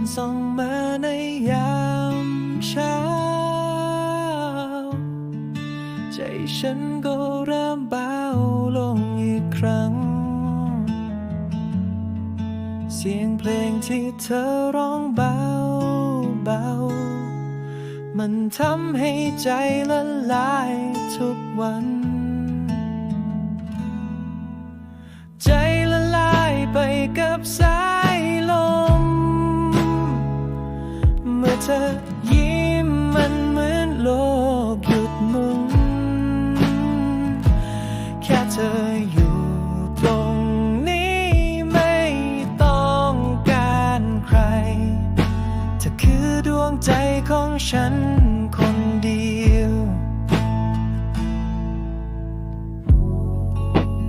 อ่อนส่องมาในยามเช้า ใจฉันก็เริ่มเบาลงอีกครั้ง เสียงเพลงที่เธอร้องเบาเบามันทำให้ใจละลายทุกวัน อเธอยิ้มมันเหมือนโลกหยุดหมุน แค่เธออยู่ตรงนี้ไม่ต้องการใคร เธอคือดวงใจของฉันคนเดียว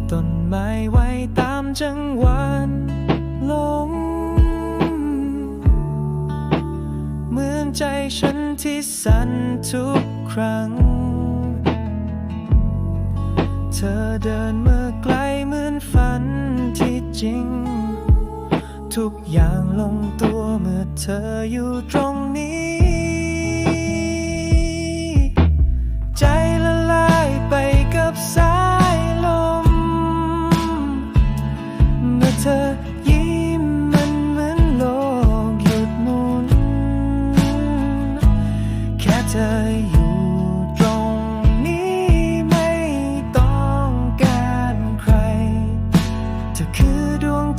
ต้นไม้ไว้ตามจังหวะลม ใจฉันที่สั่นทุกครั้ง เธอเดินเมื่อไกลเหมือนฝันที่จริง ทุกอย่างลงตัวเมื่อเธออยู่ตรงนี้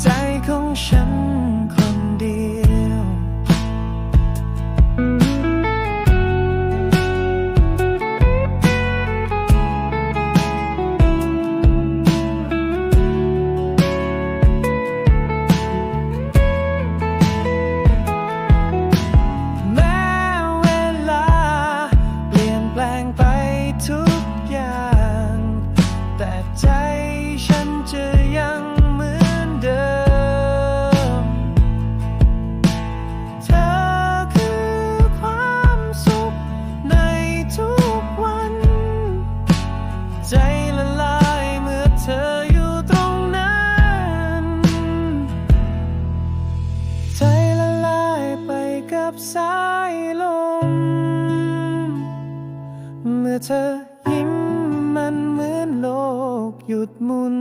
ใจของฉันคน สายลม เมื่อเธอยิ้มมันเหมือนโลกหยุดหมุน